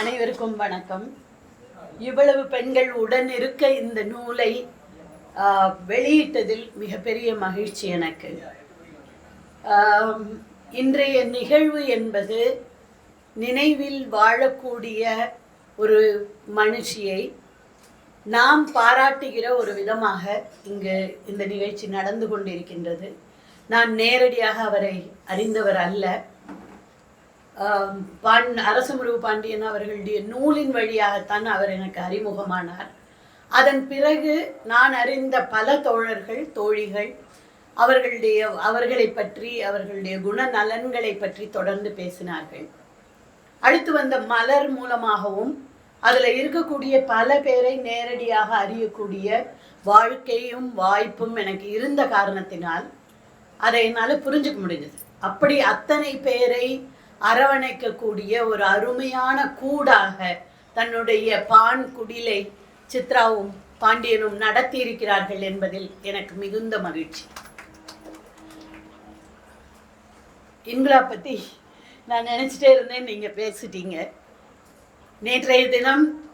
அனைவருக்கும் வணக்கம். இவ்வளவு பெண்கள் உடன் இருக்க இந்த நூலை வெளியிட்டதில் மிகப்பெரிய மகிழ்ச்சி எனக்கு. இன்றைய நிகழ்வு என்பது நினைவில் வாழக்கூடிய ஒரு மனுஷியை நாம் பாராட்டுகிற ஒரு விதமாக இங்கு இந்த நிகழ்ச்சி நடந்து கொண்டிருக்கின்றது. நான் நேரடியாக அவரை அறிந்தவர் அல்ல. பாண் அரசமுருகு பாண்டியன் அவர்களுடைய நூலின் வழியாகத்தான் அவர் எனக்கு அறிமுகமானார். அதன் பிறகு நான் அறிந்த பல தோழர்கள் தோழிகள் அவர்களுடைய அவர்களை பற்றி அவர்களுடைய குணநலன்களை பற்றி தொடர்ந்து பேசினார்கள். அடுத்து வந்த மலர் மூலமாகவும் அதில் இருக்கக்கூடிய பல பேரை நேரடியாக அறியக்கூடிய வாழ்க்கையும் வாய்ப்பும் எனக்கு இருந்த காரணத்தினால் அதை என்னால் புரிஞ்சுக்க முடிஞ்சது. அப்படி அத்தனை பேரை அரவணைக்கக்கூடிய ஒரு அருமையான கூடாக தன்னுடைய பான் குடிலை சித்ராவும் பாண்டியனும் நடத்தியிருக்கிறார்கள் என்பதில் எனக்கு மிகுந்த மகிழ்ச்சி. இன்குலா பற்றி நான் நினச்சிட்டே இருந்தேன் நீங்கள் பேசிட்டீங்க. நேற்றைய தினம்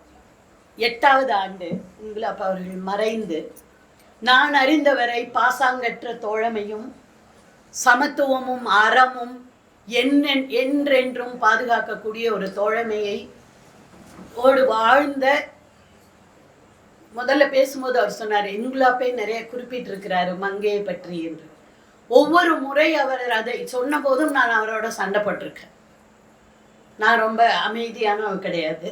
எட்டாவது ஆண்டு இன்குலாப் அவர்கள் மறைந்து நான் அறிந்தவரை பாசாங்கற்ற தோழமையும் சமத்துவமும் அறமும் என்னென் என்றென்றும் பாதுகாக்கக்கூடிய ஒரு தோழமையை ஓடு வாழ்ந்த முதல்ல பேசும்போது அவர் சொன்னார் இன்குலாப்பை நிறைய குறிப்பிட்டிருக்கிறாரு மங்கையை பற்றி என்று. ஒவ்வொரு முறை அவர் அதை சொன்ன போதும் நான் அவரோட சண்டைப்பட்டிருக்கேன். நான் ரொம்ப அமைதியானவ கிடையாது.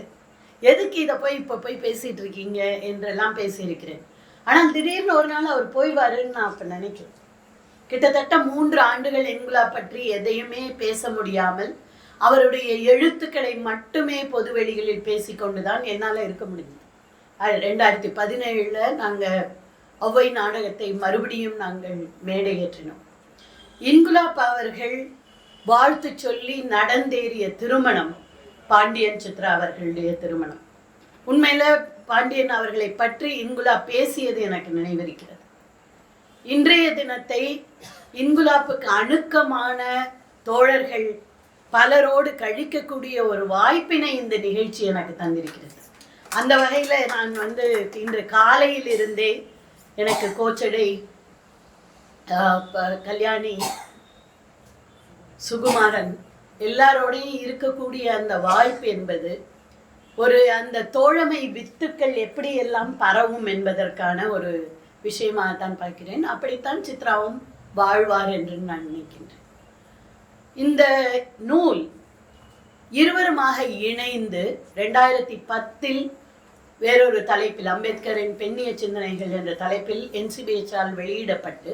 எதுக்கு இதை போய் இப்போ போய் பேசிகிட்டு இருக்கீங்க? என்றெல்லாம் பேசியிருக்கிறேன். ஆனால் திடீர்னு ஒரு நாள் அவர் போய்வாருன்னு நான் அப்போ நினைக்கிறேன். கிட்டத்தட்ட மூன்று ஆண்டுகள் என்குலா பற்றி எதையுமே பேச முடியாமல் அவருடைய எழுத்துக்களை மட்டுமே பொது வெளிகளில் பேசிக்கொண்டு தான் என்னால் இருக்க முடிஞ்சது ரெண்டாயிரத்தி பதினேழில் நாங்கள் ஒவ்வை நாடகத்தை மறுபடியும் நாங்கள் மேடையேற்றினோம். இன்குலாப் அவர்கள் வாழ்த்து சொல்லி நடந்தேறிய திருமணம் பாண்டியன் சித்ரா அவர்களுடைய திருமணம். உண்மையில் பாண்டியன் அவர்களை பற்றி இன்குலா பேசியது எனக்கு நினைவிருக்கிறது. இன்றைய தினத்தை இன்குலாப்புக்கு அணுக்கமான தோழர்கள் பலரோடு கழிக்கக்கூடிய ஒரு வாய்ப்பினை இந்த நிகழ்ச்சி எனக்கு தந்திருக்கிறது. அந்த வகையில் நான் வந்து இன்று காலையில் இருந்தே எனக்கு கோச்சடை ப- கல்யாணி சுகுமாரன் எல்லாரோடையும் இருக்கக்கூடிய அந்த வாய்ப்பு என்பது ஒரு அந்த தோழமை வித்துக்கள் எப்படியெல்லாம் பரவும் என்பதற்கான ஒரு விஷயமாக தான் பார்க்கிறேன். அப்படித்தான் சித்ராவும் வாழ்வார் என்று நான் நினைக்கின்றேன். இந்த நூல் இருவருமாக இணைந்து ரெண்டாயிரத்தி பத்தில் வேறொரு தலைப்பில் அம்பேத்கரின் பெண்ணிய சிந்தனைகள் என்ற தலைப்பில் என்சிபிஎச்ஆல் வெளியிடப்பட்டு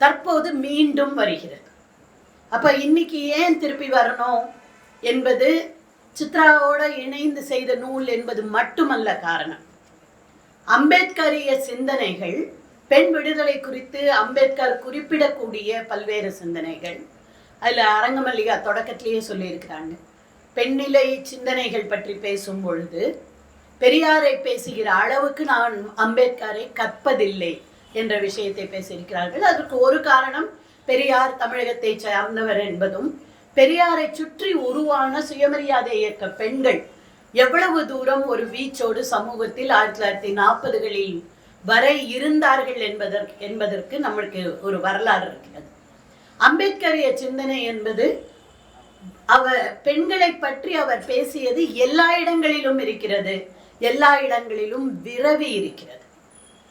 தற்போது மீண்டும் வருகிறது. அப்போ இன்னைக்கு ஏன் திருப்பி வரணும் என்பது சித்ராவோட இணைந்து செய்த நூல் என்பது மட்டுமல்ல காரணம். அம்பேத்கரிய சிந்தனைகள் பெண் விடுதலை குறித்து அம்பேத்கர் குறிப்பிடக்கூடிய பல்வேறு சிந்தனைகள். அதில் அரங்கமல்லிகா தொடக்கத்திலேயே சொல்லியிருக்கிறாங்க. பெண்ணிலை சிந்தனைகள் பற்றி பேசும் பொழுது பெரியாரை பேசுகிற அளவுக்கு நான் அம்பேத்கரை கற்பதில்லை என்ற விஷயத்தை பேசியிருக்கிறார்கள். அதற்கு ஒரு காரணம் பெரியார் தமிழகத்தை சார்ந்தவர் என்பதும் பெரியாரை சுற்றி உருவான சுயமரியாதை இயக்க பெண்கள் எவ்வளவு தூரம் ஒரு வீச்சோடு சமூகத்தில் ஆயிரத்தி தொள்ளாயிரத்தி நாற்பதுகளில் வரை இருந்தார்கள் என்பதற்கு என்பதற்கு நம்மளுக்கு ஒரு வரலாறு இருக்கிறது. அம்பேத்கரிய சிந்தனை என்பது அவர் பெண்களை பற்றி அவர் பேசியது எல்லா இடங்களிலும் இருக்கிறது. எல்லா இடங்களிலும் விரவி இருக்கிறது.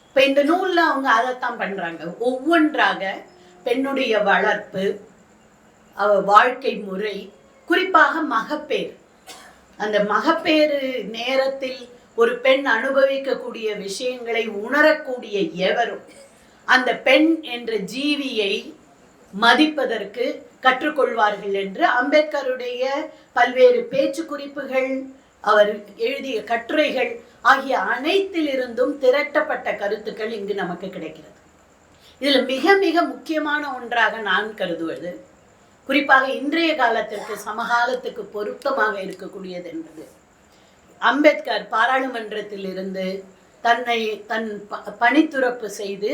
இப்ப இந்த நூல்ல அவங்க அதைத்தான் பண்றாங்க. ஒவ்வொன்றாக பெண்ணுடைய வளர்ப்பு அவ வாழ்க்கை முறை குறிப்பாக மகப்பேறு. அந்த மகப்பேறு நேரத்தில் ஒரு பெண் அனுபவிக்கக்கூடிய விஷயங்களை உணரக்கூடிய எவரும் அந்த பெண் என்ற ஜீவியை மதிப்பதற்கு கற்றுக்கொள்வார்கள் என்று அம்பேத்கருடைய பல்வேறு பேச்சு குறிப்புகள் அவர் எழுதிய கட்டுரைகள் ஆகிய அனைத்திலிருந்தும் திரட்டப்பட்ட கருத்துக்கள் இங்கு நமக்கு கிடைக்கிறது. இதில் மிக மிக முக்கியமான ஒன்றாக நான் கருதுவது குறிப்பாக இன்றைய காலத்திற்கு சமகாலத்துக்கு பொருத்தமாக இருக்கக்கூடியது என்பது. அம்பேத்கர் பாராளுமன்றத்தில் இருந்து தன்னை தன் ப- பணித்துறப்பு செய்து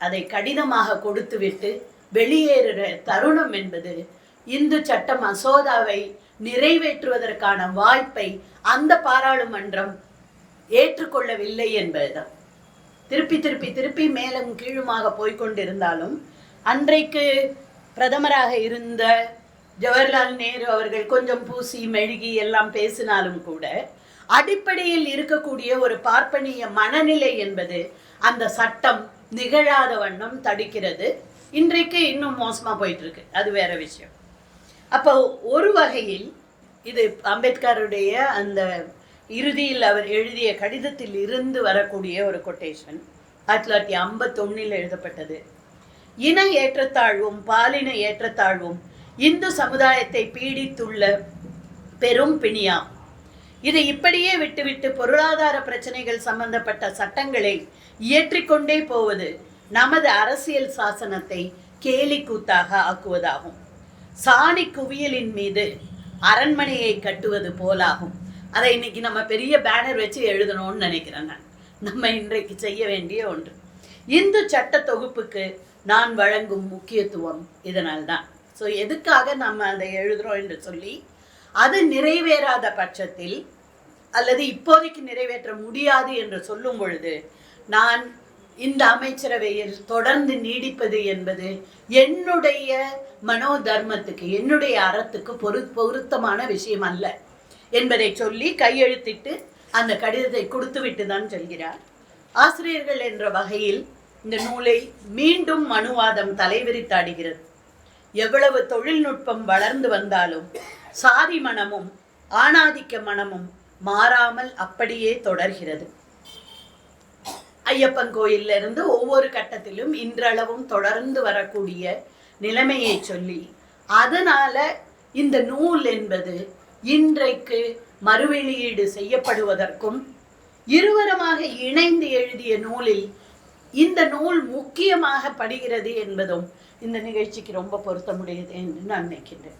அதை கடிதமாக கொடுத்துவிட்டு வெளியேறுகிற தருணம் என்பது இந்து சட்ட மசோதாவை நிறைவேற்றுவதற்கான வாய்ப்பை அந்த பாராளுமன்றம் ஏற்றுக்கொள்ளவில்லை என்பதுதான். திருப்பி திருப்பி திருப்பி மேலும் கீழுமாக போய்க்கொண்டிருந்தாலும் அன்றைக்கு பிரதமராக இருந்த ஜவஹர்லால் நேரு அவர்கள் கொஞ்சம் பூசி மெழுகி எல்லாம் பேசினாலும் கூட அடிப்படையில் இருக்கக்கூடிய ஒரு பார்ப்பனிய மனநிலை என்பது அந்த சட்டம் நிகழாத வண்ணம் தடுக்கிறது. இன்றைக்கு இன்னும் மோசமாக போயிட்டு இருக்கு அது வேற விஷயம். அப்போ ஒரு வகையில் இது அம்பேத்கருடைய அந்த இறுதியில் அவர் எழுதிய கடிதத்தில் இருந்து வரக்கூடிய ஒரு கொட்டேஷன் ஆயிரத்தி தொள்ளாயிரத்தி ஐம்பத்தொன்னில் எழுதப்பட்டது. இன ஏற்றத்தாழ்வும் பாலின ஏற்றத்தாழ்வும் இந்து சமுதாயத்தை பீடித்துள்ள பெரும் பிணியாம் இதை இப்படியே விட்டுவிட்டு பொருளாதார பிரச்சனைகள் சம்பந்தப்பட்ட சட்டங்களை இயற்றிக்கொண்டே போவது நமது அரசியல் சாசனத்தை கேலி கூத்தாக ஆக்குவதாகும். சாணி குவியலின் மீது அரண்மனையை கட்டுவது போலாகும். அதை இன்னைக்கு நம்ம பெரிய பேனர் வச்சு எழுதணும்னு நினைக்கிறேன் நான். நம்ம இன்றைக்கு செய்ய வேண்டிய ஒன்று. இந்து சட்ட தொகுப்புக்கு நான் வழங்கும் முக்கியத்துவம் இதனால்தான். ஸோ எதுக்காக நம்ம அதை எழுதுறோம் என்று சொல்லி அது நிறைவேறாத பட்சத்தில் அல்லது இப்போதைக்கு நிறைவேற்ற முடியாது என்று சொல்லும் பொழுது நான் இந்த அமைச்சரவையில் தொடர்ந்து நீடிப்பது என்பது என்னுடைய மனோ தர்மத்துக்கு என்னுடைய அறத்துக்கு பொரு பொருத்தமான விஷயம் அல்ல என்பதை சொல்லி கையெழுத்திட்டு அந்த கடிதத்தை கொடுத்துவிட்டு தான் சொல்கிறார். ஆசிரியர்கள் என்ற வகையில் இந்த நூலை மீண்டும் மனுவாதம் தலைவிரித்தாடுகிறது. எவ்வளவு தொழில்நுட்பம் வளர்ந்து வந்தாலும் சாதி மனமும் ஆணாதிக்க மனமும் மாறாமல் அப்படியே தொடர்கிறது. ஐயப்பன் கோயில்ல இருந்து ஒவ்வொரு கட்டத்திலும் இன்றளவும் தொடர்ந்து வரக்கூடிய நிலைமையை சொல்லி அதனால இந்த நூல் என்பது இன்றைக்கு மறுவெளியீடு செய்யப்படுவதற்கும் இருவரமாக இணைந்து எழுதிய நூலில் இந்த நூல் முக்கியமாக படுகிறது என்பதும் இந்த நிகழ்ச்சிக்கு ரொம்ப பொருத்தமுடையது என்று நான் நினைக்கின்றேன்.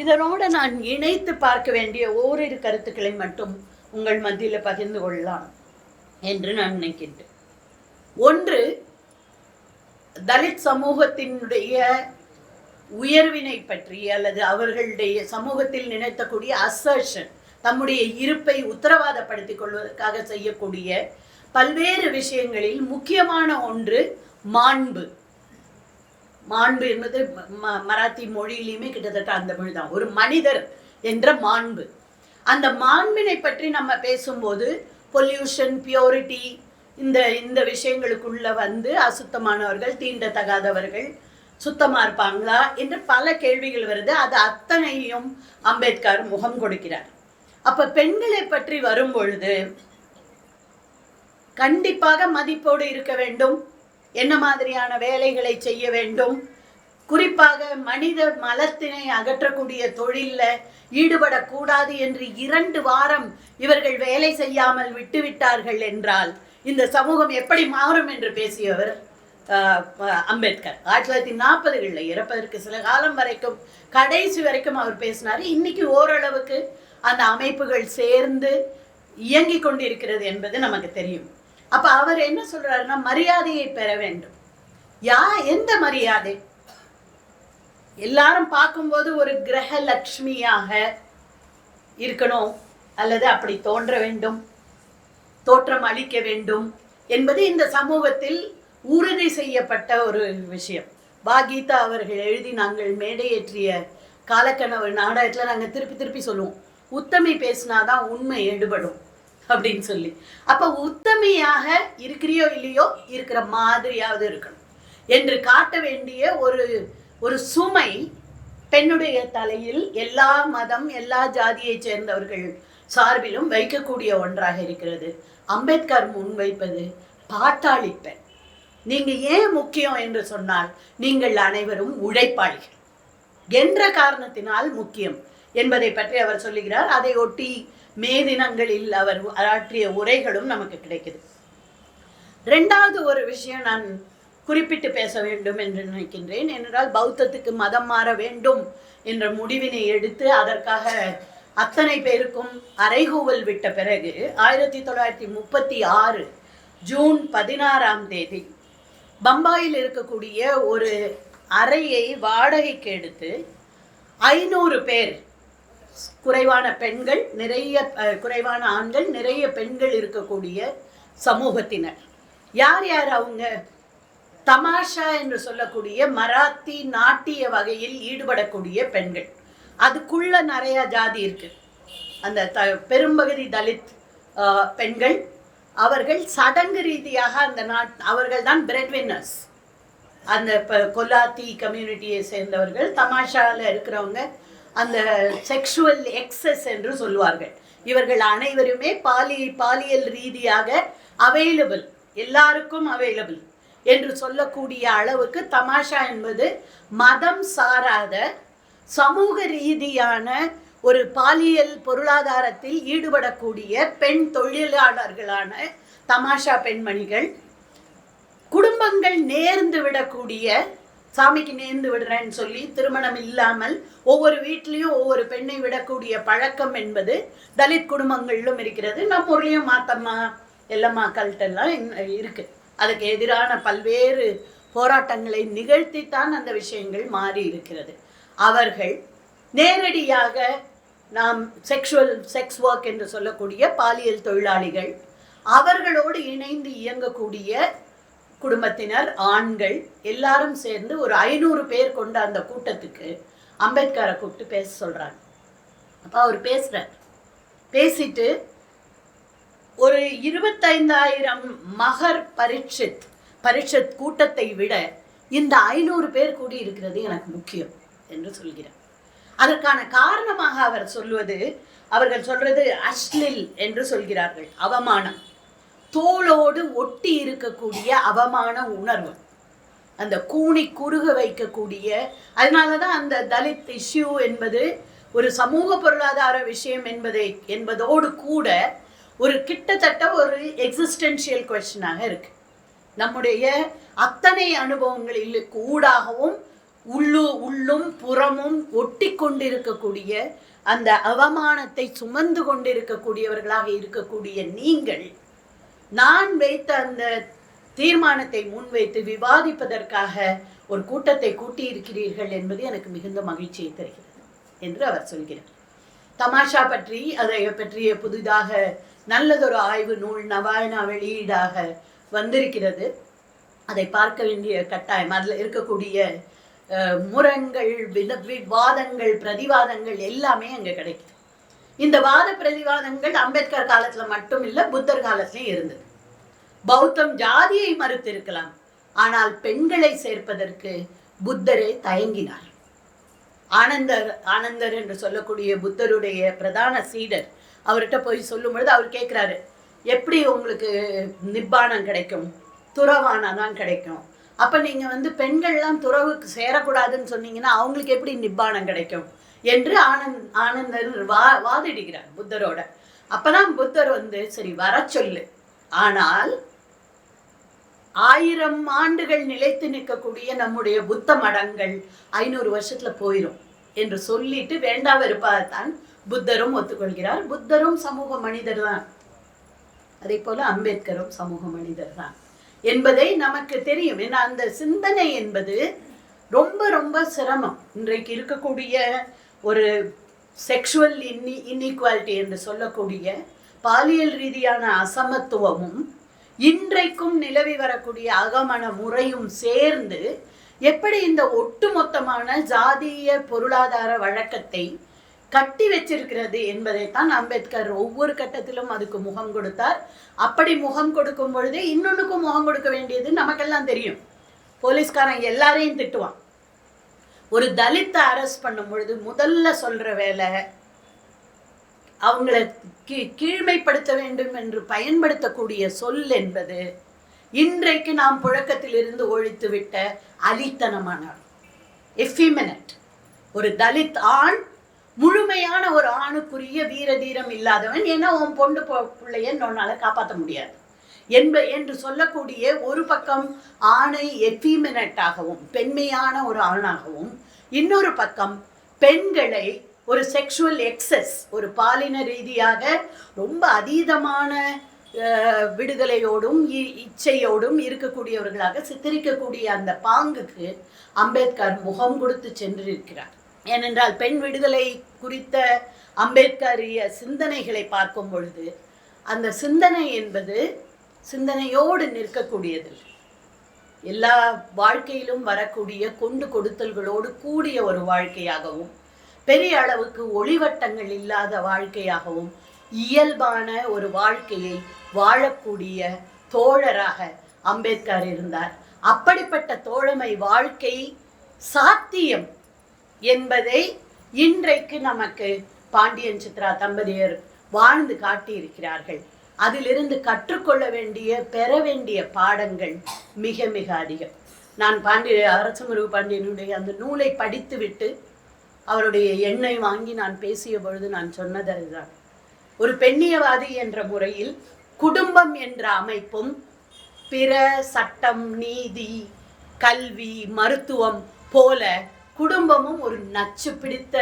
இதனோடு நான் இணைத்து பார்க்க வேண்டிய ஓரிரு கருத்துக்களை மட்டும் உங்கள் மத்தியில் பகிர்ந்து கொள்ளலாம் என்று நான் நினைக்கின்றேன். ஒன்று தலித் சமூகத்தினுடைய உயர்வினை பற்றி அல்லது அவர்களுடைய சமூகத்தில் நினைத்தக்கூடிய அசர்ஷன் தம்முடைய இருப்பை உத்தரவாதப்படுத்திக் கொள்வதற்காக செய்யக்கூடிய பல்வேறு விஷயங்களில் முக்கியமான ஒன்று மாண்பு. மாண்பு என்பது ம- மராத்தி மொழியிலையுமே கிட்டத்தட்ட அந்த மொழி தான் ஒரு மனிதர் என்ற மாண்பு. அந்த மாண்பினை பற்றி நம்ம பேசும்போது பொல்யூஷன் பியூரிட்டி இந்த இந்த விஷயங்களுக்குள்ள வந்து அசுத்தமானவர்கள் தீண்டத்தகாதவர்கள் சுத்தமாக இருப்பாங்களா என்று பல கேள்விகள் வருது. அது அத்தனையும் அம்பேத்கர் முகம் கொடுக்கிறார். அப்போ பெண்களை பற்றி வரும் பொழுது கண்டிப்பாக மதிப்போடு இருக்க வேண்டும். என்ன மாதிரியான வேலைகளை செய்ய வேண்டும். குறிப்பாக மனித மலத்தினை அகற்றக்கூடிய தொழிலில் ஈடுபடக்கூடாது என்று இரண்டு வாரம் இவர்கள் வேலை செய்யாமல் விட்டுவிட்டார்கள் என்றால் இந்த சமூகம் எப்படி மாறும் என்று பேசியவர் அம்பேத்கர். ஆயிரத்தி தொள்ளாயிரத்தி நாற்பதுகளில் இறப்பதற்கு சில காலம் வரைக்கும் கடைசி வரைக்கும் அவர் பேசினார். இன்னைக்கு ஓரளவுக்கு அந்த அமைப்புகள் சேர்ந்து இயங்கிக் கொண்டிருக்கிறது என்பது நமக்கு தெரியும். அப்ப அவர் என்ன சொல்றாருன்னா மரியாதையை பெற வேண்டும். யா எந்த மரியாதை? எல்லாரும் பார்க்கும்போது ஒரு கிரக லட்சுமியாக இருக்கணும் அல்லது அப்படி தோன்ற வேண்டும் தோற்றம் அளிக்க வேண்டும் என்பது இந்த சமூகத்தில் உறுதி செய்யப்பட்ட ஒரு விஷயம். பாகீதா அவர்கள் எழுதி நாங்கள் மேடையேற்றிய காலக்கனவு நாடகத்தில் நாங்கள் திருப்பி திருப்பி சொல்லுவோம் உத்தமை பேசினாதான் உண்மை எடுபடும். அப்படின்னு சொல்லி. அப்ப உத்தமியாக இருக்கிறியோ இல்லையோ இருக்கிற மாதிரியாவது இருக்கணும். என்று காட்ட வேண்டிய ஒரு ஒரு சுமை பெண்ணுடைய தலையில் எல்லா மதம் எல்லா ஜாதியைச் சேர்ந்தவர்கள் சார்பிலும் வைக்கக்கூடிய ஒன்றாக இருக்கிறது. அம்பேத்கர் முன்வைப்பது பாட்டாளி பெண். நீங்க ஏன் முக்கியம் என்று சொன்னால் நீங்கள் அனைவரும் உழைப்பாளிகள். என்ற காரணத்தினால் முக்கியம் என்பதை பற்றி அவர் சொல்லுகிறார். அதை ஒட்டி மே தினங்களில் அவர் ஆற்றிய உரைகளும் நமக்கு கிடைக்குது. ரெண்டாவது ஒரு விஷயம் நான் குறிப்பிட்டு பேச வேண்டும் என்று நினைக்கின்றேன். ஏனென்றால் பௌத்தத்துக்கு மதம் மாற வேண்டும் என்ற முடிவினை எடுத்து அதற்காக அத்தனை பேருக்கும் அறைகூவல் விட்ட பிறகு ஆயிரத்தி தொள்ளாயிரத்தி முப்பத்தி ஆறு ஜூன் பதினாறாம் தேதி பம்பாயில் இருக்கக்கூடிய ஒரு அறையை வாடகைக்கு எடுத்து ஐநூறு பேர் குறைவான பெண்கள் நிறைய குறைவான ஆண்கள் நிறைய பெண்கள் இருக்கக்கூடிய சமூகத்தினர். யார் யார் அவங்க? தமாஷா என்று சொல்லக்கூடிய மராத்தி நாட்டிய வகையில் ஈடுபடக்கூடிய பெண்கள். அதுக்குள்ள நிறைய ஜாதி இருக்கு. அந்த த பெரும்பகுதி தலித் பெண்கள் அவர்கள் சடங்கு ரீதியாக அந்த நாட் அவர்கள் தான் பிரெட் வின்னர்ஸ் அந்த இப்போ கொல்லாத்தி கம்யூனிட்டியை சேர்ந்தவர்கள் தமாஷாவில் இருக்கிறவங்க அந்த செக்ஷுவல் எக்ஸஸ் என்று சொல்லுவார்கள். இவர்கள் அனைவருமே பாலி பாலியல் ரீதியாக அவைலபிள் எல்லாருக்கும் அவைலபிள் என்று சொல்லக்கூடிய அளவுக்கு தமாஷா என்பது மதம் சாராத சமூக ரீதியான ஒரு பாலியல் பொருளாதாரத்தில் ஈடுபடக்கூடிய பெண் தொழிலாளர்களான தமாஷா பெண்மணிகள் குடும்பங்கள் நேர்ந்து விடக்கூடிய சாமிக்கு நேர்ந்து விடுறேன்னு சொல்லி திருமணம் இல்லாமல் ஒவ்வொரு வீட்லேயும் ஒவ்வொரு பெண்ணை விடக்கூடிய பழக்கம் என்பது தலித் குடும்பங்களிலும் இருக்கிறது. நம்ம ஊர்லேயும் மாத்தம்மா எல்லம்மா கல்ட்டெல்லாம் இருக்கு. அதுக்கு எதிரான பல்வேறு போராட்டங்களை நிகழ்த்தித்தான் அந்த விஷயங்கள் மாறி இருக்கிறது. அவர்கள் நேரடியாக நாம் செக்ஷுவல் செக்ஸ் ஒர்க் என்று சொல்லக்கூடிய பாலியல் தொழிலாளிகள் அவர்களோடு இணைந்து இயங்கக்கூடிய குடும்பத்தினர் ஆண்கள் எல்லாரும் சேர்ந்து ஒரு ஐநூறு பேர் கொண்ட அந்த கூட்டத்துக்கு அம்பேத்கரை கூப்பிட்டு பேச சொல்கிறாங்க அப்போ அவர் பேசுகிறார் பேசிட்டு ஒரு இருபத்தைந்தாயிரம் மகர் பரீட்சித் பரீட்சித் கூட்டத்தை விட இந்த ஐநூறு பேர் கூடி இருக்கிறது எனக்கு முக்கியம் என்று சொல்கிறார். அதற்கான காரணமாக அவர் சொல்வது அவர்கள் சொல்றது அஸ்லில் என்று சொல்கிறார்கள் அவமானம். தோளோடு ஒட்டி இருக்கக்கூடிய அவமான உணர்வு. அந்த கூனி குறுக வைக்கக்கூடிய அதனால தான் அந்த தலித் இஷ்யூ என்பது ஒரு சமூக பொருளாதார விஷயம் என்பதை என்பதோடு கூட ஒரு கிட்டத்தட்ட ஒரு எக்ஸிஸ்டென்ஷியல் கொஸ்டினாக இருக்கு. நம்முடைய அத்தனை அனுபவங்களில் கூடாகவும் உள்ளு உள்ளும் புறமும் ஒட்டி கொண்டிருக்கக்கூடிய அந்த அவமானத்தை சுமந்து கொண்டிருக்கக்கூடியவர்களாக இருக்கக்கூடிய நீங்கள் நான் வைத்த அந்த தீர்மானத்தை முன்வைத்து விவாதிப்பதற்காக ஒரு கூட்டத்தை கூட்டியிருக்கிறீர்கள் என்பது எனக்கு மிகுந்த மகிழ்ச்சியை தருகிறது என்று அவர் சொல்கிறார். தமாஷா பற்றி அதை பற்றிய புதிதாக நல்லதொரு ஆய்வு நூல் நவாயனா வெளியீடாக வந்திருக்கிறது. அதை பார்க்க வேண்டிய கட்டாயம். அதில் இருக்கக்கூடிய அஹ், முரண்கள் வித வாதங்கள் பிரதிவாதங்கள் எல்லாமே அங்கே கிடைக்குது இந்த வாத பிரதிவாதங்கள் அம்பேத்கர் காலத்துல மட்டும் இல்ல புத்தர் காலத்திலயும் இருந்தது. பௌத்தம் ஜாதியை மறுத்திருக்கலாம். ஆனால் பெண்களை சேர்ப்பதற்கு புத்தரே தயங்கினார். ஆனந்தர் ஆனந்தர் என்று சொல்லக்கூடிய புத்தருடைய பிரதான சீடர் அவர்கிட்ட போய் சொல்லும் பொழுது அவர் கேட்குறாரு எப்படி உங்களுக்கு நிப்பானம் கிடைக்கும்? துறவானா தான் கிடைக்கும். அப்ப நீங்க வந்து பெண்கள்லாம் துறவுக்கு சேரக்கூடாதுன்னு சொன்னீங்கன்னா அவங்களுக்கு எப்படி நிப்பானம் கிடைக்கும்? என்று ஆனந்த் ஆனந்தர் வா வாதிடுகிறார் புத்தரோட. அப்பதான் புத்தர் வந்து சரி வர சொல்லு. ஆனால் ஆயிரம் ஆண்டுகள் நிலைத்து நிற்கக்கூடிய நம்முடைய புத்த மடங்கள் ஐநூறு வருஷத்துல போயிடும் என்று சொல்லிட்டு வேண்டா வெறுப்பாகத்தான் புத்தரும் ஒத்துக்கொள்கிறார். புத்தரும் சமூக மனிதர் தான். அதே போல அம்பேத்கரும் சமூக மனிதர் தான். என்பதை நமக்கு தெரியும். ஏன்னா அந்த சிந்தனை என்பது ரொம்ப ரொம்ப சிரமம். இன்றைக்கு இருக்கக்கூடிய ஒரு செக்ஷுவல் இன்னி இன்இக்வாலிட்டி என்று சொல்லக்கூடிய பாலியல் ரீதியான அசமத்துவமும் இன்றைக்கும் நிலவி வரக்கூடிய அகமண முறையும் சேர்ந்து எப்படி இந்த ஒட்டுமொத்தமான ஜாதிய பொருளாதார வழக்கத்தை கட்டி வச்சிருக்கிறது என்பதைத்தான் அம்பேத்கர் ஒவ்வொரு கட்டத்திலும் அதுக்கு முகம் கொடுத்தார். அப்படி முகம் கொடுக்கும் பொழுது இன்னொன்றுக்கும் முகம் கொடுக்க வேண்டியது நமக்கெல்லாம் தெரியும். போலீஸ்காரன் எல்லாரையும் திட்டுவான். ஒரு தலித்தை அரெஸ்ட் பண்ணும் பொழுது முதல்ல சொல்ற வேலை அவங்கள கீ கீழ்மைப்படுத்த வேண்டும் என்று பயன்படுத்தக்கூடிய சொல் என்பது இன்றைக்கு நாம் புழக்கத்தில் இருந்து ஒழித்துவிட்ட அலித்தனமான எஃபிமினட் ஒரு தலித் ஆண் முழுமையான ஒரு ஆணுக்குரிய வீர தீரம் இல்லாதவன். ஏன்னா உன் பொண்டு பிள்ளைய உன்னால காப்பாற்ற முடியாது. என்ப என்று சொல்லக்கூடிய ஒரு பக்கம் ஆணை எஃபிமினட்டாகவும் பெண்மையான ஒரு ஆணாகவும் இன்னொரு பக்கம் பெண்களை ஒரு செக்ஷுவல் எக்ஸஸ் ஒரு பாலின ரீதியாக ரொம்ப அதீதமான விடுதலையோடும் இ- இச்சையோடும் இருக்கக்கூடியவர்களாக சித்தரிக்கக்கூடிய அந்த பாங்குக்கு அம்பேத்கர் முகம் கொடுத்து சென்றிருக்கிறார். ஏனென்றால் பெண் விடுதலை குறித்த அம்பேத்கரிய சிந்தனைகளை பார்க்கும் பொழுது அந்த சிந்தனை என்பது சிந்தனையோடு நிற்கக்கூடியது எல்லா வாழ்க்கையிலும் வரக்கூடிய கொண்டு கொடுத்தல்களோடு கூடிய ஒரு வாழ்க்கையாகவும் பெரிய அளவுக்கு ஒளிவட்டங்கள் இல்லாத வாழ்க்கையாகவும் இயல்பான ஒரு வாழ்க்கையை வாழக்கூடிய தோழராக அம்பேத்கர் இருந்தார். அப்படிப்பட்ட தோழமை வாழ்க்கை சாத்தியம் என்பதை இன்றைக்கு நமக்கு பாண்டியன் சித்ரா தம்பதியர் வாழ்ந்து காட்டியிருக்கிறார்கள். அதிலிருந்து கற்றுக்கொள்ள வேண்டிய பெற வேண்டிய பாடங்கள் மிக மிக அதிகம். நான் பாண்டிய அரசமுருகு பாண்டியனுடைய அந்த நூலை படித்துவிட்டு அவருடைய எண்ணை வாங்கி நான் பேசிய பொழுது நான் சொன்னது அதுதான். ஒரு பெண்ணியவாதி என்ற முறையில் குடும்பம் என்ற அமைப்பும் பிற சட்டம் நீதி கல்வி மருத்துவம் போல குடும்பமும் ஒரு நச்சு பிடித்த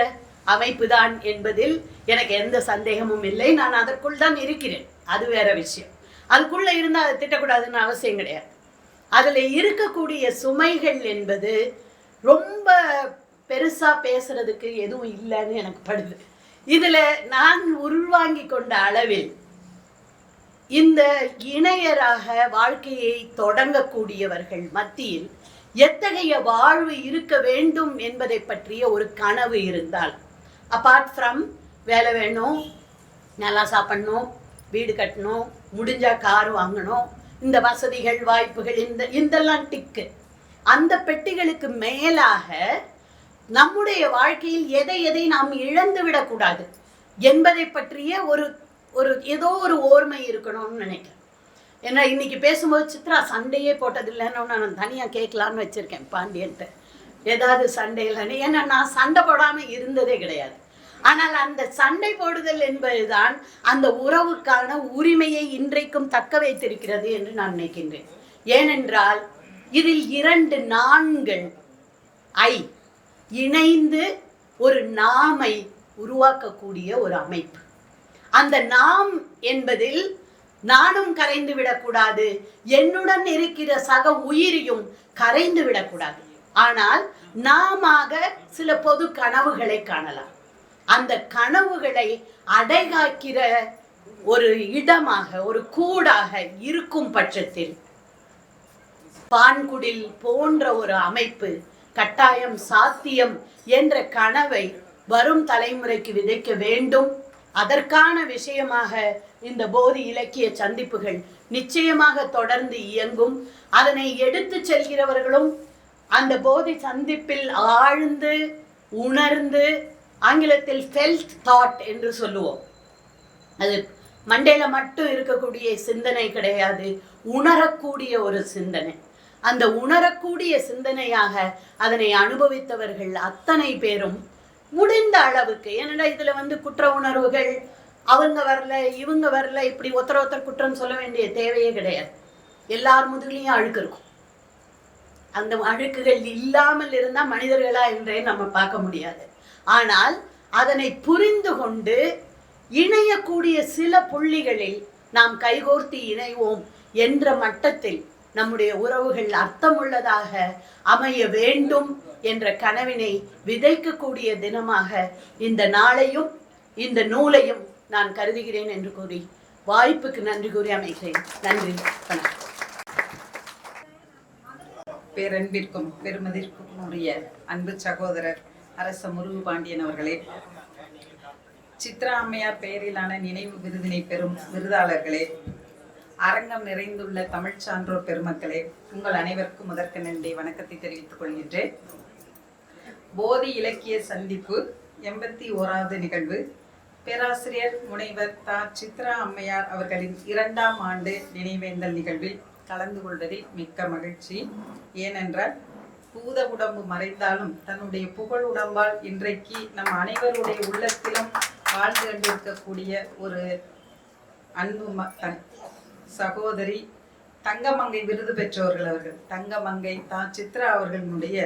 அமைப்பு தான் என்பதில் எனக்கு எந்த சந்தேகமும் இல்லை. நான் அதற்குள் தான் இருக்கிறேன். அது வேற விஷயம். அதுக்குள்ள இருந்தால் அதை திட்டக்கூடாதுன்னு அவசியம் கிடையாது. அதில் இருக்கக்கூடிய சுமைகள் என்பது ரொம்ப பெருசா பேசுறதுக்கு எதுவும் இல்லைன்னு எனக்கு படுது. இதில் நான் உள்வாங்கி கொண்ட அளவில் இந்த இணையராக வாழ்க்கையை தொடங்கக்கூடியவர்கள் மத்தியில் எத்தகைய வாழ்வு இருக்க வேண்டும் என்பதை பற்றிய ஒரு கனவு இருந்தால் அப்பார்ட் ஃப்ரம் வேலை வேணும் நல்லா சாப்பிடணும் வீடு கட்டணும் முடிஞ்சா கார் வாங்கணும் இந்த வசதிகள் வாய்ப்புகள் இந்த இதெல்லாம் டிக்கு அந்த பெட்டிகளுக்கு மேலாக நம்முடைய வாழ்க்கையில் எதை எதை நாம் இழந்து விடக்கூடாது என்பதை பற்றிய ஒரு ஒரு ஏதோ ஒரு ஓர்மை இருக்கணும்னு நினைக்கிறேன். ஏன்னா இன்னைக்கு பேசும்போது சித்ரா சண்டையே போட்டதில்லைன்னு நான் தனியாக கேட்கலான்னு வச்சுருக்கேன் பாண்டியன்ட்டு. ஏதாவது சண்டையில் ஏன்னா நான் சண்டை போடாமல் இருந்ததே கிடையாது. ஆனால் அந்த சண்டை போடுதல் என்பதுதான் அந்த உறவுக்கான உரிமையை இன்றைக்கும் தக்க வைத்திருக்கிறது என்று நான் நினைக்கின்றேன். ஏனென்றால் இதில் இரண்டு நான்கள் ஐ இணைந்து ஒரு நாமை உருவாக்கக்கூடிய ஒரு அமைப்பு. அந்த நாம் என்பதில் நானும் கரைந்து விடக்கூடாது என்னுடன் இருக்கிற சக உயிரியும் கரைந்து விடக்கூடாது. ஆனால் நாமாக சில பொது கனவுகளை காணலாம். அந்த கனவுகளை அடைகாக்கிற ஒரு இடமாக ஒரு கூடாக இருக்கும் பட்சத்தில் பான்குடில் போன்ற ஒரு அமைப்பு கட்டாயம் சாத்தியம் என்ற கனவை வரும் தலைமுறைக்கு விதைக்க வேண்டும். அதற்கான விஷயமாக இந்த போதி இலக்கிய சந்திப்புகள் நிச்சயமாக தொடர்ந்து இயங்கும். அதனை எடுத்து செல்கிறவர்களும் அந்த போதி சந்திப்பில் ஆழ்ந்து உணர்ந்து ஆங்கிலத்தில் ஃபெல்த் தாட் என்று சொல்லுவோம். அது மண்டையில் மட்டும் இருக்கக்கூடிய சிந்தனை கிடையாது உணரக்கூடிய ஒரு சிந்தனை. அந்த உணரக்கூடிய சிந்தனையாக அதனை அனுபவித்தவர்கள் அத்தனை பேரும் முடிந்த அளவுக்கு ஏன்னா இதுல வந்து குற்ற உணர்வுகள் அவங்க வரல இவங்க வரல இப்படி ஒருத்தர் ஒருத்தர் குற்றம் சொல்ல வேண்டிய தேவையே கிடையாது. எல்லார் முதுகுலையும் அழுக்கு இருக்கும். அந்த அழுக்குகள் இல்லாமல் இருந்தால் மனிதர்களா என்றே நம்ம பார்க்க முடியாது. ஆனால் அதனை புரிந்து கொண்டு இணையக்கூடிய சில புள்ளிகளில் நாம் கைகோர்த்து இணைவோம் என்ற மட்டத்தில் நம்முடைய உறவுகள் அர்த்தமுள்ளதாக அமைய வேண்டும் என்ற கனவினை விதைக்கக்கூடிய தினமாக இந்த நாளையும் இந்த நூலையும் நான் கருதுகிறேன் என்று கூறி வாய்ப்புக்கு நன்றி கூறி அமைகிறேன் நன்றி. வணக்கம். பேரன்பிற்கும் பெருமதிற்கும் உரிய அன்பு சகோதரர் அரச முருகு பாண்டியன் அவர்களே. சித்ரா அம்மையார் பெயரிலான நினைவு விருதினை பெறும் விருதாளர்களே அரங்கம் நிறைந்துள்ள தமிழ்ச் சான்றோர் பெருமக்களே உங்கள் அனைவருக்கும் முதற்க நன்றி வணக்கத்தை தெரிவித்துக் கொள்கின்றேன். போதி இலக்கிய சந்திப்பு எண்பத்தி ஓராவது நிகழ்வு. பேராசிரியர் முனைவர் தா. சித்ரா அம்மையார் அவர்களின் இரண்டாம் ஆண்டு நினைவேந்தல் நிகழ்வில் கலந்து கொள்வதில் மிக்க மகிழ்ச்சி. ஏனென்றால் பூத உடம்பு மறைந்தாலும் தன்னுடைய புகழ் உடம்பால் இன்றைக்கு நம் அனைவருடைய உள்ளத்திலும் வாழ்ந்து கொண்டிருக்கக்கூடிய ஒரு அன்பு சகோதரி தங்கமங்கை விருது பெற்றவர்கள் அவர்கள். தங்கமங்கை தா சித்ரா அவர்களுடைய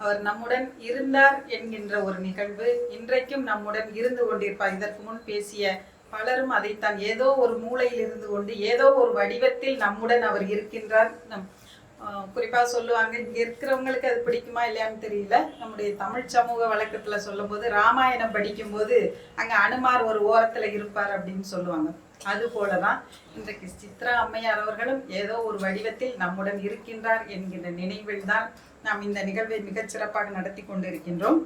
அவர் நம்முடன் இருந்தார் என்கின்ற ஒரு நிகழ்வு இன்றைக்கும் நம்முடன் இருந்து கொண்டிருப்பார். இதற்கு முன் பேசிய பலரும் அதைத்தான் ஏதோ ஒரு மூலையில் இருந்து கொண்டு ஏதோ ஒரு வடிவத்தில் நம்முடன் அவர் இருக்கின்றார். நம் குறிப்பாக சொல்லுவாங்க இங்கே இருக்கிறவங்களுக்கு அது பிடிக்குமா இல்லையான்னு தெரியல. நம்முடைய தமிழ் சமூக வழக்கத்துல சொல்லும்போது ராமாயணம் படிக்கும்போது அங்கே அனுமார் ஒரு ஓரத்தில் இருப்பார் அப்படின்னு சொல்லுவாங்க. அது போலதான் இன்றைக்கு சித்ரா அம்மையார் அவர்களும் ஏதோ ஒரு வடிவத்தில் நம்முடன் இருக்கின்றார் என்கின்ற நினைவில் தான் நாம் இந்த நிகழ்வை மிகச் சிறப்பாக நடத்தி கொண்டிருக்கின்றோம்.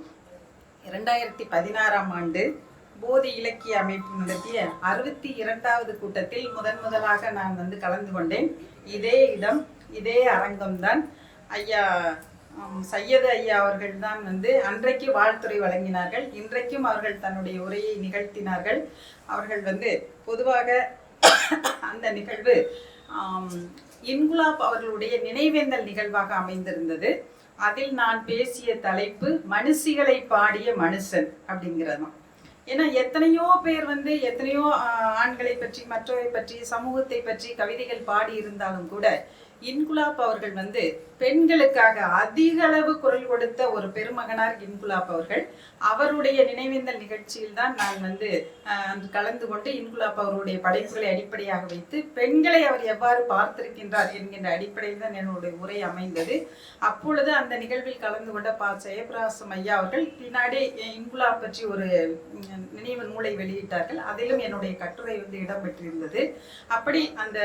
இரண்டாயிரத்தி பதினாறாம் ஆண்டு போதி இலக்கிய அமைப்பு நடத்திய அறுபத்தி இரண்டாவது கூட்டத்தில் முதன் முதலாக நான் வந்து கலந்து கொண்டேன். இதே இடம் இதே அரங்கம்தான். ஐயா சையது ஐயா அவர்கள் தான் வந்து அன்றைக்கு வாழ்த்துறை வழங்கினார்கள். இன்றைக்கும் அவர்கள் தன்னுடைய உரையை நிகழ்த்தினார்கள். அவர்கள் வந்து பொதுவாக அந்த நிகழ்வு இன்குலாப் அவர்களுடைய நினைவேந்தல் நிகழ்வாக அமைந்திருந்தது. அதில் நான் பேசிய தலைப்பு மனுஷிகளை பாடிய மனுஷன் அப்படிங்கிறது ஏன்னா எத்தனையோ பேர் வந்து எத்தனையோ ஆண்களை பற்றி மற்றவை பற்றி சமூகத்தை பற்றி கவிதைகள் பாடி இருந்தாலும் கூட இன்குலாப் அவர்கள் வந்து பெண்களுக்காக அதிக அளவு குரல் கொடுத்த ஒரு பெருமகனார் இன்குலாப் அவர்கள். அவருடைய நினைவேந்தல் நிகழ்ச்சியில் தான் நான் வந்து அன்று கலந்து கொண்டு இன்குலாப் அவருடைய படைப்புகளை அடிப்படையாக வைத்து பெண்களை அவர் எவ்வாறு பார்த்திருக்கின்றார் என்கின்ற அடிப்படையில் தான் என்னுடைய உரை அமைந்தது. அப்பொழுது அந்த நிகழ்வில் கலந்து கொண்ட பா. ஜெயபிரகாசம் ஐயா அவர்கள் பின்னாடி இன்குலாப் பற்றி ஒரு நினைவு நூலை வெளியிட்டார்கள். அதிலும் என்னுடைய கட்டுரை வந்து இடம்பெற்றிருந்தது அப்படி அந்த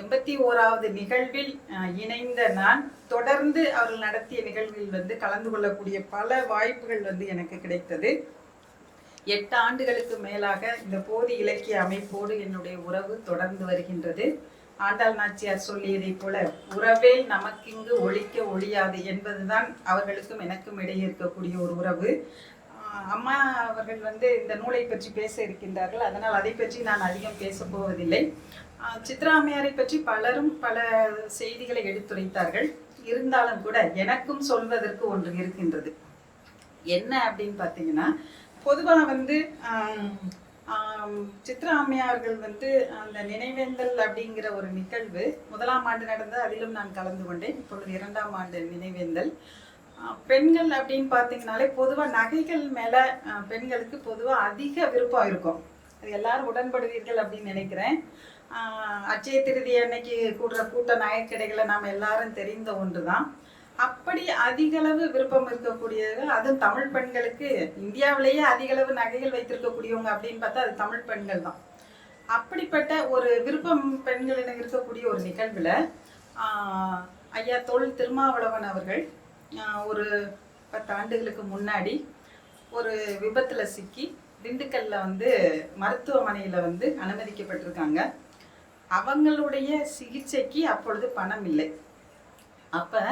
எண்பத்தி ஓராவது நிகழ்வில் இணைந்த நான். தொடர்ந்து அவர்கள் நடத்திய நிகழ்வில் வந்து கலந்து கொள்ளக்கூடிய பல வாய்ப்புகள் வந்து எனக்கு கிடைத்தது. எட்டு ஆண்டுகளுக்கு மேலாக இந்த போதி இலக்கிய அமைப்போடு என்னுடைய உறவு தொடர்ந்து வருகின்றது. ஆண்டாள் நாச்சியார் சொல்லியதைப் போல உறவே நமக்கிங்கு ஒழிக்க ஒழியாது என்பதுதான் அவர்களுக்கும் எனக்கும் இடையே இருக்கக்கூடிய ஒரு உறவு. அம்மா அவர்கள் வந்து இந்த நூலை பற்றி பேச இருக்கின்றார்கள். அதனால் அதை பற்றி நான் அதிகம் பேச போவதில்லை. ஆஹ் சித்ரா பற்றி பலரும் பல செய்திகளை எடுத்துரைத்தார்கள். இருந்தாலும் கூட எனக்கும் சொல்வதற்கு ஒன்று இருக்கின்றது. என்ன அப்படின்னு பார்த்தீங்கன்னா பொதுவாக வந்து சித்ராமையார்கள் சித்ரா அம்மையார்கள் வந்து அந்த நினைவேந்தல் அப்படிங்கிற ஒரு நிகழ்வு முதலாம் ஆண்டு நடந்த அதிலும் நான் கலந்து கொண்டேன். இப்பொழுது இரண்டாம் ஆண்டு நினைவேந்தல். பெண்கள் அப்படின்னு பார்த்தீங்கனாலே பொதுவாக நகைகள் மேலே பெண்களுக்கு பொதுவாக அதிக விருப்பம் இருக்கும். அது எல்லாரும் உடன்படுவீர்கள் அப்படின்னு நினைக்கிறேன். அச்சய அட்சய திருதி அன்னைக்கு கூடுற கூட்ட நகைக்கடைகளை நாம் எல்லாரும் தெரிந்த ஒன்று தான் அப்படி அதிகளவு விருப்பம் இருக்கக்கூடியவர்கள் அதுவும் தமிழ் பெண்களுக்கு. இந்தியாவிலேயே அதிகளவு நகைகள் வைத்திருக்கக்கூடியவங்க அப்படின்னு பார்த்தா அது தமிழ் பெண்கள் தான். அப்படிப்பட்ட ஒரு விருப்பம் பெண்களிடம் இருக்கக்கூடிய ஒரு நிகழ்வில் ஐயா தொல் திருமாவளவன் அவர்கள் ஒரு பத்து ஆண்டுகளுக்கு முன்னாடி ஒரு விபத்தில் சிக்கி திண்டுக்கல்ல வந்து மருத்துவமனையில் வந்து அனுமதிக்கப்பட்டிருக்காங்க. அவங்களுடைய சிகிச்சைக்கு அப்பொழுது பணம் இல்லை. அப்போ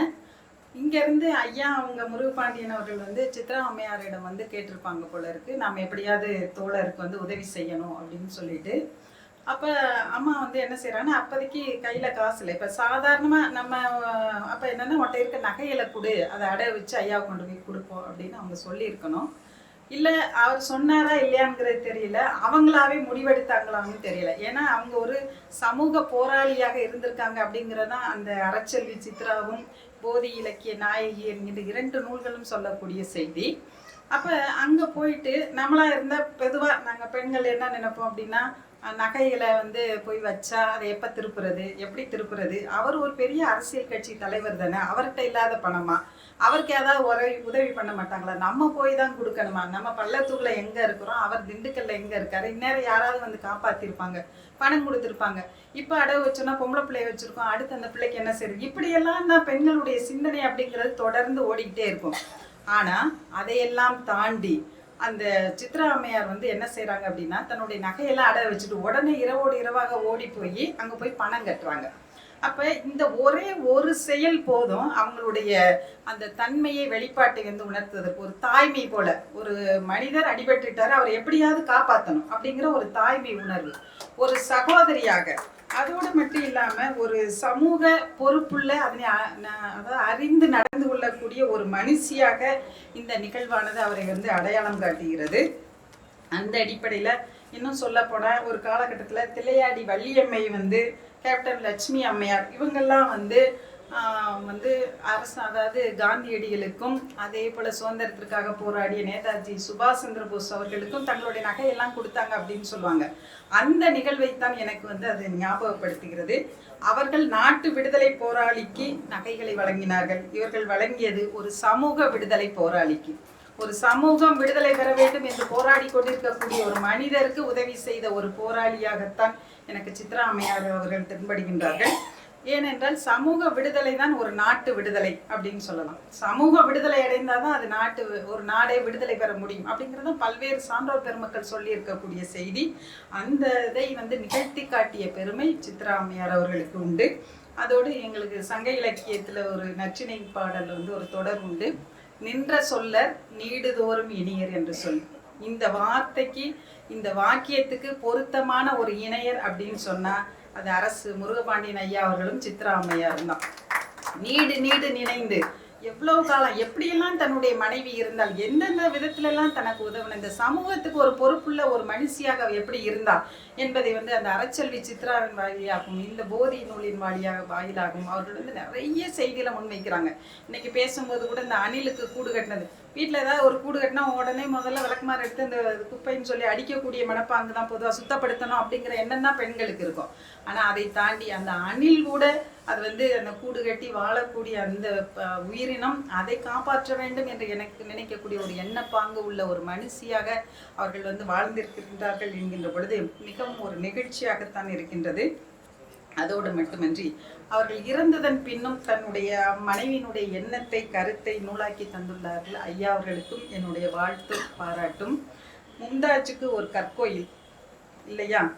இங்கேருந்து ஐயா அவங்க முருகபாண்டியன் அவர்கள் வந்து சித்ரா அம்மையாரிடம் வந்து கேட்டிருப்பாங்க போல இருக்கு. நாம் எப்படியாவது தோழருக்கு வந்து உதவி செய்யணும் அப்படின்னு சொல்லிட்டு அப்போ அம்மா வந்து என்ன செய்கிறாங்கன்னா அப்போதைக்கு கையில் காசு இல்லை. இப்போ சாதாரணமாக நம்ம அப்போ என்னென்னா உன்ட்ட இருக்க நகையில கொடு. அதை அடைய வச்சு ஐயாவை கொண்டு போய் கொடுப்போம் அப்படின்னு அவங்க சொல்லியிருக்கணும். இல்லை அவர் சொன்னாரா இல்லையாங்கிறது தெரியல. அவங்களாவே முடிவெடுத்தாங்களான்னு தெரியல. ஏன்னா அவங்க ஒரு சமூக போராளியாக இருந்திருக்காங்க அப்படிங்கிறதான் அந்த அறச்செல்வி சித்ராவும் போதி இலக்கிய நாயகி என்கிற இரண்டு நூல்களும் சொல்லக்கூடிய செய்தி. அப்போ அங்கே போயிட்டு நம்மளாக இருந்தால் பொதுவாக நாங்கள் பெண்கள் என்ன நினைப்போம் அப்படின்னா நகைகளை வந்து போய் வச்சா அதை எப்போ திருப்புறது? எப்படி திருப்புறது? அவர் ஒரு பெரிய அரசியல் கட்சி தலைவர் தானே. அவர்கிட்ட இல்லாத பணமா? அவருக்கு ஏதாவது உதவி உதவி பண்ண மாட்டாங்களா? நம்ம போய் தான் கொடுக்கணுமா? நம்ம பள்ளத்தூர்ல எங்க இருக்கிறோம்? அவர் திண்டுக்கல்ல எங்க இருக்காரு? இந்நேரம் யாராவது வந்து காப்பாத்திருப்பாங்க. பணம் கொடுத்துருப்பாங்க. இப்போ அடவு வச்சோன்னா பொம்பளை பிள்ளைய வச்சிருக்கோம். அடுத்து அந்த பிள்ளைக்கு என்ன செய்யுது இப்படியெல்லாம் தான் பெண்களுடைய சிந்தனை அப்படிங்கிறது தொடர்ந்து ஓடிக்கிட்டே இருக்கும். ஆனா அதையெல்லாம் தாண்டி அந்த சித்ரா அம்மையார் வந்து என்ன செய்கிறாங்க அப்படின்னா தன்னுடைய நகையெல்லாம் அட வச்சுட்டு உடனே இரவோடு இரவாக ஓடி போய் அங்கே போய் பணம் கட்டுறாங்க. அப்போ இந்த ஒரே ஒரு செயல் போதும் அவங்களுடைய அந்த தன்மையை வெளிப்பாட்டை வந்து உணர்த்துவதற்கு ஒரு தாய்மை போல ஒரு மனிதர் அடிபட்டுட்டாரு அவரை எப்படியாவது காப்பாற்றணும் அப்படிங்கிற ஒரு தாய்மை உணர்வு. ஒரு சகோதரியாக அதோடு மட்டும் இல்லாம ஒரு சமூக பொறுப்புள்ள அதனை அதாவது அறிந்து நடந்து கொள்ளக்கூடிய ஒரு மனுஷியாக இந்த நிகழ்வானது அவரை வந்து அடையாளம் காட்டுகிறது. அந்த அடிப்படையில் இன்னும் சொல்ல போனால் ஒரு காலகட்டத்தில் தில்லையாடி வள்ளியம்மை வந்து கேப்டன் லட்சுமி அம்மையார் இவங்கெல்லாம் வந்து வந்து அரசு அதாவது காந்தியடிகளுக்கும் அதே போல சுதந்திரத்திற்காக போராடிய நேதாஜி சுபாஷ் சந்திர போஸ் அவர்களுக்கும் தங்களுடைய நகையெல்லாம் கொடுத்தாங்க அப்படின்னு சொல்லுவாங்க. அந்த நிகழ்வைத்தான் எனக்கு வந்து அது ஞாபகப்படுத்துகிறது. அவர்கள் நாட்டு விடுதலை போராளிக்கு நகைகளை வழங்கினார்கள். இவர்கள் வழங்கியது ஒரு சமூக விடுதலை போராளிக்கு. ஒரு சமூகம் விடுதலை பெற வேண்டும் என்று போராடி கொண்டிருக்கக்கூடிய ஒரு மனிதருக்கு உதவி செய்த ஒரு போராளியாகத்தான் எனக்கு சித்ரா அம்மையார் அவர்கள் தென்படுகின்றார்கள். ஏனென்றால் சமூக விடுதலை தான் ஒரு நாட்டு விடுதலை அப்படின்னு சொல்லலாம். சமூக விடுதலை அடைந்தால் தான் அது நாட்டு ஒரு நாடே விடுதலை பெற முடியும். அப்படிங்கிறது பல்வேறு சான்றோர் பெருமக்கள் சொல்லியிருக்கக்கூடிய செய்தி. அந்த இதை வந்து நிகழ்த்தி காட்டிய பெருமை சித்ராமையார் அவர்களுக்கு உண்டு. அதோடு எங்களுக்கு சங்க இலக்கியத்தில் ஒரு நச்சினை பாடல் வந்து ஒரு தொடர் உண்டு. நின்ற சொல்ல நீடுதோறும் இனியர் என்று சொல். இந்த வார்த்தைக்கு இந்த வாக்கியத்துக்கு பொருத்தமான ஒரு இணையர் அப்படின்னு சொன்னால் அது அரசு முருகபாண்டியன் ஐயா அவர்களும் சித்ரா அம்மையாரும் தான். நீடு நீடு நினைந்து எவ்வளவு காலம் எப்படியெல்லாம் தன்னுடைய மனைவி இருந்தால் எந்தெந்த விதத்துல எல்லாம் தனக்கு உதவின இந்த சமூகத்துக்கு ஒரு பொறுப்புள்ள ஒரு மனுஷியாக எப்படி இருந்தா என்பதை வந்து அந்த அறச்செல்வி சித்ராவின் வாயிலாகவும் இந்த போதி நூலின் வாயிலாக வாயிலாகவும் அவர்கள் வந்து நிறைய செய்திகளை முன்வைக்கிறாங்க. இன்னைக்கு பேசும்போது கூட இந்த அணிலுக்கு கூடு கட்டினது. வீட்டில் ஏதாவது ஒரு கூடு கட்டினா உடனே முதல்ல விளக்குமாறு எடுத்து இந்த குப்பைன்னு சொல்லி அடிக்கக்கூடிய மனப்பாங்கு தான் பொதுவாக சுத்தப்படுத்தணும் அப்படிங்கிற எண்ணம் தான் பெண்களுக்கு இருக்கும். ஆனால் அதை தாண்டி அந்த அணில் கூட அது வந்து அந்த கூடு கட்டி வாழக்கூடிய அந்த உயிரினம் அதை காப்பாற்ற வேண்டும் என்று எனக்கு நினைக்கக்கூடிய ஒரு எண்ணப்பாங்கு உள்ள ஒரு மனுஷியாக அவர்கள் வந்து வாழ்ந்திருக்கின்றார்கள் என்கின்ற பொழுது மிகவும் ஒரு நிகழ்ச்சியாகத்தான் இருக்கின்றது. அதோடு மட்டுமின்றி அவர்கள் இறந்ததன் பின்னும் தன்னுடைய மனைவியினுடைய எண்ணத்தை கருத்தை நூலாக்கி தந்துள்ளார்கள். ஐயா அவர்களுக்கும் என்னுடைய வாழ்த்தும் பாராட்டும். மும்தாஜுக்கு ஒரு கற்கோயில் இல்லையா?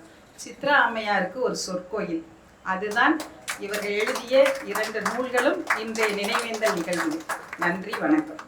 சித்ரா அம்மையாருக்கு ஒரு சொற்கோயில். அதுதான் இவர்கள் எழுதிய இரண்டு நூல்களும் இன்றைய நினைவேந்தல் நிகழ்வு. நன்றி வணக்கம்.